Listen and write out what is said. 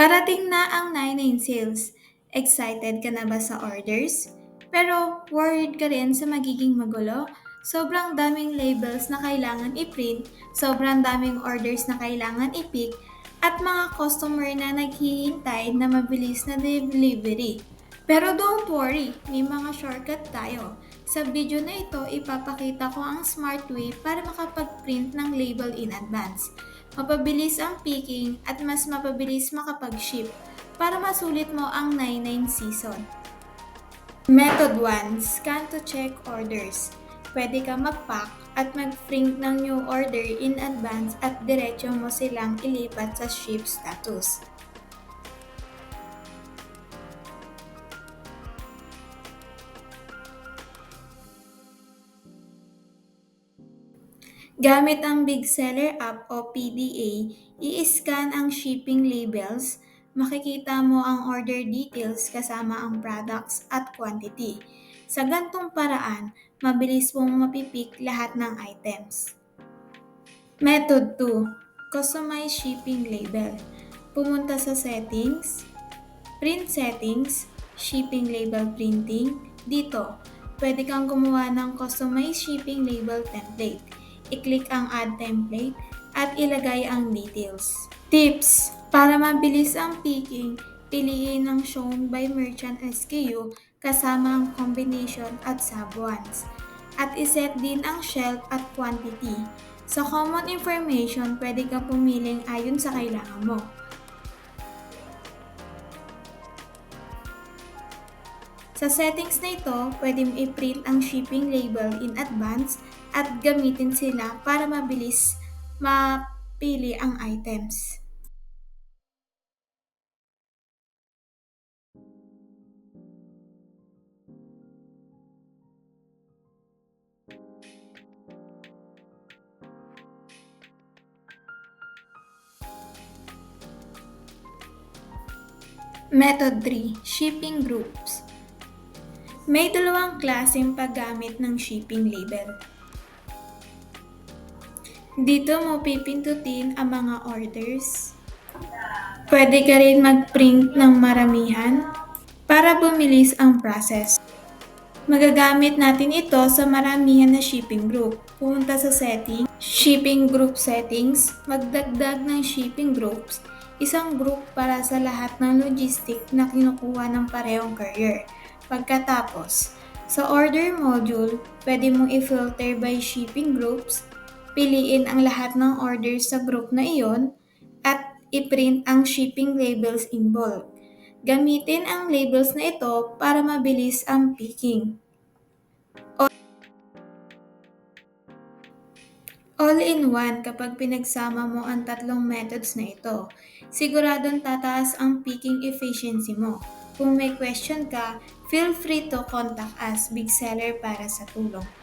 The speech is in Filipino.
Parating na ang 99 sales. Excited ka na ba sa orders? Pero worried ka rin sa magiging magulo? Sobrang daming labels na kailangan i-print, sobrang daming orders na kailangan i-pick, at mga customer na naghihintay na mabilis na delivery. Pero don't worry, may mga shortcut tayo. Sa video na ito, ipapakita ko ang smart way para makapag-print ng label in advance. Mapabilis ang picking at mas mapabilis makapag-ship para masulit mo ang 99 season. Method 1. Scan to check orders. Pwede ka mag-pack at mag-print ng new order in advance at diretso mo silang ilipat sa ship status. Gamit ang Big Seller app o PDA, i-scan ang shipping labels, makikita mo ang order details kasama ang products at quantity. Sa gantong paraan, mabilis mong mapipik lahat ng items. Method 2. Customize shipping label. Pumunta sa settings, print settings, shipping label printing. Dito, pwede kang gumawa ng customized shipping label template. I-click ang add template at ilagay ang details. Tips! Para mabilis ang picking, piliin ang shown by merchant SKU kasama ang combination at sub-ones. At iset din ang shelf at quantity. Sa common information, pwede ka pumiling ayon sa kailangan mo. Sa settings na ito, pwede mo i-print ang shipping label in advance at gamitin sila para mabilis mapili ang items. Method 3. Shipping Groups May dalawang klaseng paggamit ng shipping label. Dito mo pipindutin ang mga orders. Pwede ka rin mag-print ng maramihan para bumilis ang process. Magagamit natin ito sa maramihan na shipping group. Pumunta sa setting, shipping group settings, magdagdag ng shipping groups, isang group para sa lahat ng logistic na kinukuha ng parehong courier. Pagkatapos, sa order module, pwede mong i-filter by shipping groups, piliin ang lahat ng orders sa group na iyon, at i-print ang shipping labels in bulk. Gamitin ang labels na ito para mabilis ang picking. All-in-one kapag pinagsama mo ang tatlong methods na ito. Siguradong tataas ang picking efficiency mo. Kung may question ka, feel free to contact us, Big Seller, para sa tulong.